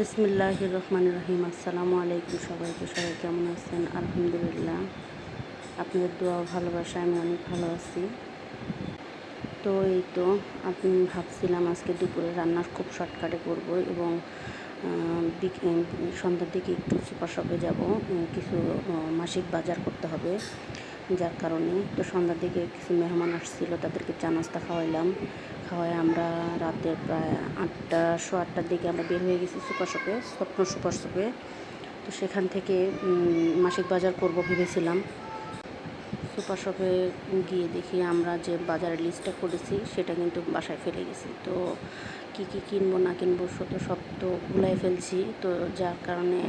বিসমিল্লাহ রহমান রহিম। আসসালামু আলাইকুম সবাইকে। সবাই কেমন আছেন? আলহামদুলিল্লাহ। আপনাদের দোয়া ভালোবাসা আমি অনেক ভালো আছি। তো এই তো আপনি ভাবছিলাম আজকে দুপুরে রান্নার খুব শর্টকাটে করব এবং সন্ধ্যার দিকে একটু সুপার শপে যাব কিছু মাসিক বাজার করতে হবে। যার কারণে তো সন্ধ্যার দিকে কিছু মেহমান আসছিল, তাদেরকে চা নাস্তা খাওয়াইলাম। খাওয়াই আমরা রাতে প্রায় আটটা শো আটটার দিকে আমরা বের হয়ে গেছি সুপার শপে, স্বপ্ন সুপার শপে। তো সেখান থেকে মাসিক বাজার করব ভেবেছিলাম। সুপার শপে গিয়ে দেখি আমরা যে বাজারের লিস্টটা করেছি, সেটা কিন্তু বাসায় ফেলে গেছি। তো কি কি কিনবো, না কিনবো তো, সব তো ভুলাই ফেলছি। তো যার কারণে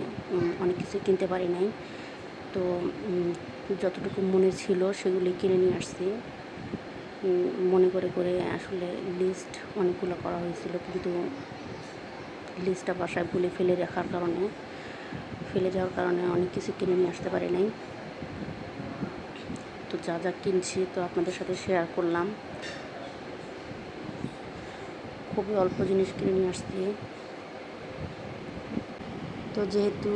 অনেক কিছু কিনতে পারি নাই। তো যতটুকু মনে ছিল সেগুলি কিনে নিয়ে আসছি। মনে করে করে আসলে লিস্ট অনেকগুলো করা হয়েছিল, কিন্তু লিস্টটা বাসায় ভুলে ফেলে রাখার কারণে, ফেলে যাওয়ার কারণে অনেক কিছু কিনে নিয়ে আসতে পারি নাই। তো যা যা কিনছি তো আপনাদের সাথে শেয়ার করলাম। খুবই অল্প জিনিস কিনে নিয়ে আসছি। তো যেহেতু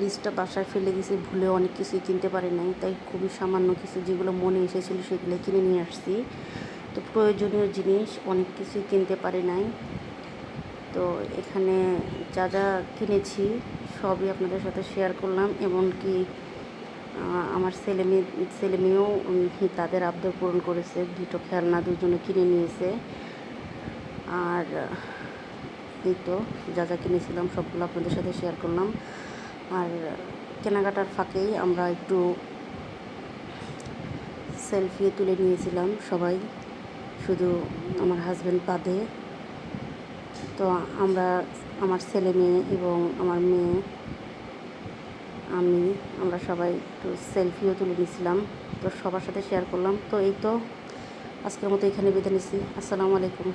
লিস্টটা বাসায় ফেলে গেছি ভুলে অনেক কিছুই কিনতে পারি নাই, তাই খুবই সামান্য কিছু যেগুলো মনে এসেছিল সেগুলো কিনে নিয়ে আসছি। তো প্রয়োজনীয় জিনিস অনেক কিছুই কিনতে পারি নাই। তো এখানে যা যা কিনেছি সবই আপনাদের সাথে শেয়ার করলাম, এমনকি আমার ছেলে মেয়ে, ছেলে মেয়েও তাদের আবদার পূরণ করেছে, দুটো খেলনা দুজনে কিনে নিয়েছে। আর এই তো, যা যা কিনেছিলাম সবগুলো আপনাদের সাথে শেয়ার করলাম। আর কেনাকাটার ফাঁকেই আমরা একটু সেলফিও তুলে নিয়েছিলাম সবাই। শুধু আমার হাজব্যান্ড বাদে। তো আমরা, আমার ছেলে মেয়ে এবং আমার মেয়ে, আমি, আমরা সবাই একটু সেলফিও তুলে নিয়েছিলাম। তো সবার সাথে শেয়ার করলাম। তো এই তো, আজকের মতো এখানে বেঁধে নিছি আসসালামু আলাইকুম।